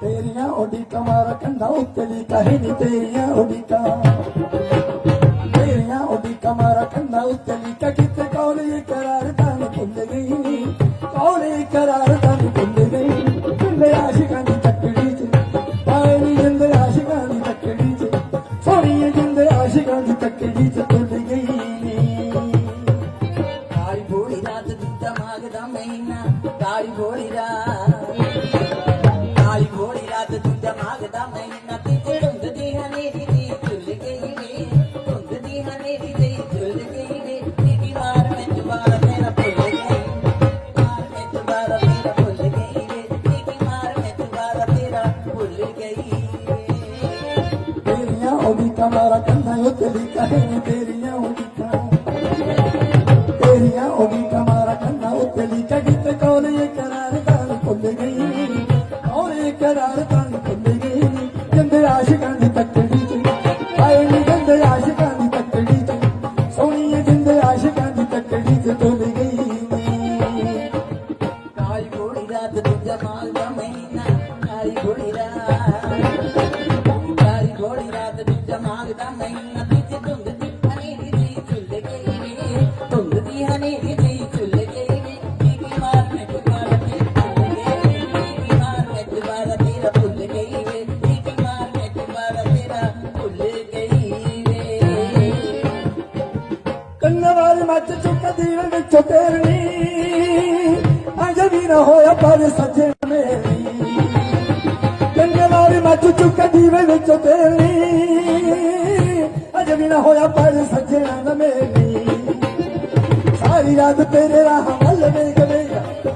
ਤੇਰੀਆਂ ਉਡੀਕਾਂ ਮਾਰ ਕੰਡਾ ਉੱਤੇ ਦੀ ਕਹੇ ਤੇਰੀਆਂ ਉਡੀਕਾਂ। ਤੇਰੀਆਂ ਉਡੀਕਾਂ ਮਾਰ ਕੰਡਾ ਉੱਤੇ ਦੀ ਕਿਤੇ ਕੌਲੀ ਕਰਾਰ ਤੇਰੀਆਂ ਉਡੀਕਾਂ ਮਾਰਾ ਕੰਧਾਂ ਉੱਤੇ ਦੀ ਕਹੇ ਤੇਰੀਆਂ ਉਡੀਕਾਂ। ਤੇਰੀਆਂ ਰਾਤ ਦੂਜਾ ਦਾ ਮਹੀਨਾ ਵਿੱਚ ਧੁੰਦ ਦੀ ਹਨੇਰੀ ਦੀ ਝੁੱਲ ਗਈ ਵੇ ਧੁੰਦ ਦੀ ਹਨੇਰੀ ਦੀ ਝੁੱਲ ਗਈ ਵੇ ਕੀ ਮਾਰ ਮੈਂ ਦੁਬਾਰਾ ਤੇ ਭੁੱਲ ਗਈ ਕੀ ਮਾਰ ਮੈਂ ਦੁਬਾਰਾ ਤੇਰਾ ਭੁੱਲ ਗਈ ਵੇ ਕੀ ਮਾਰ ਮੈਂ ਦੁਬਾਰਾ ਤੇਰਾ ਭੁੱਲ ਗਈ ਵੇ ਕੰਨਾਂ ਵਾਲੀ ਮੱਚ ਚੁੱਕਦੀ ਵਿੱਚੋਂ ਤੇਰਨੀ ਅੰਜ ਵੀ ਨਾ ਹੋਇਆ ਪਰ ਸੱਜਣ ਮੇਰੀ ਕੰਨਾਂ ਵਾਲੀ ਮੱਚ ਚੁੱਕਦੀ ਵਿੱਚੋਂ ਤੇਰਨੀ ਅੰਜ ਹੋਇਆ ਪਰ ਸੱਜਣ ਮੇਰੀ। ਸਾਰੀ ਰਾਤ ਤੇਰੇ ਰਾਹ ਵੱਲ ਵੇਖ ਵੇਖ,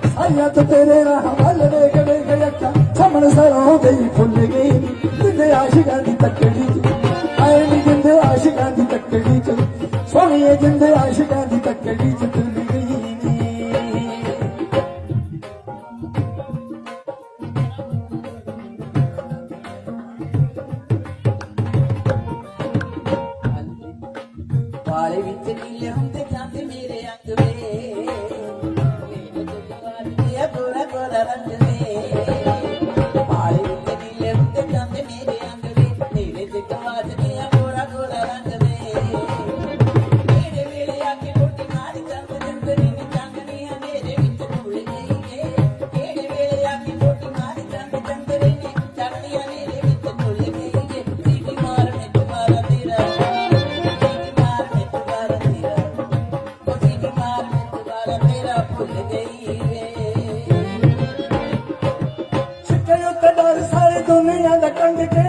ਸਾਰੀ ਰਾਤ ਤੇਰੇ ਰਾਹ ਵੱਲ ਵੇਖ ਵੇਖ ਅੱਖਾਂ ਸਾਹਮਣੇ ਸਰੋਂ ਗਈ ਫੁੱਲ ਗਈ ਜਿੰਦੇ ਆਸ਼ਿਕਾਂ ਦੀ ਤੱਕੜੀ ਚ, ਆਏ ਨੀ ਜਿੰਦੇ ਆਸ਼ਿਕਾਂ ਦੀ ਤੱਕੜੀ ਚ, ਸੋਹਣੀਏ ਜਿੰਦੇ ਆਸ਼ਿਕਾਂ ਦੀ ਤੱਕੜੀ ਚ। ਵਾਲੇ ਵਿੱਚ ਨੀਲੇ ਹੁੰਦੇ ਜਾਂਦੇ ਦੁਨੀਆ ਦਾ ਟੰਗ ਕੇ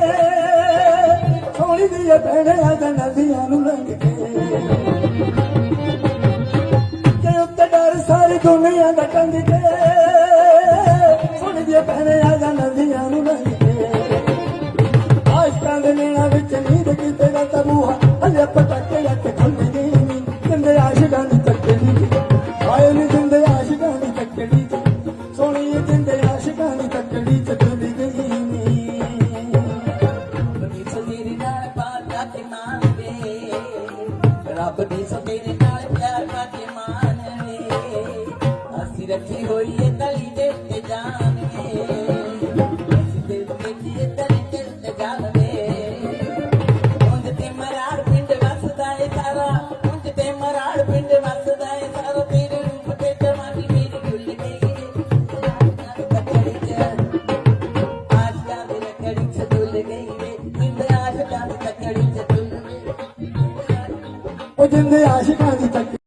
ਸੋਹਣੀ ਦੀ ਭੈਣਿਆਂ ਦਾ ਨਦੀਆਂ ਨੂੰ ਲੰਘ ਕੇ। ਸਿੱਕੇ ਉੱਤੇ ਡਰ ਸਾਰੀ ਦੁਨੀਆ ਦਾ ਟੰਗ ਕੇ ਸੋਹਣੀ ਦੀ ਭੈਣਿਆਂ ਦਾ ਨਦੀਆਂ ਨੂੰ ਲੰਘ ਕੇ। ਆਸ਼ਕਾਂ ਦੇ ਨੈਣਾ ਵਿੱਚ ਨੀਂਦ ਕਿਤੇ ਦਾ ਤਬੂਹਾ ਹਲੇ ਪਟਾਕੇ ਅੱਖ ਖੁੱਲ ਗਈ ਨੀ ਆਸ਼ਕਾਂ ਦੀ ਤੱਕੜੀ ਚ ਆਏ ਨੀ ਉਹ ਜਿੰਦੇ ਆਸ਼ਕਾਂ ਦੀ ਤੱਕ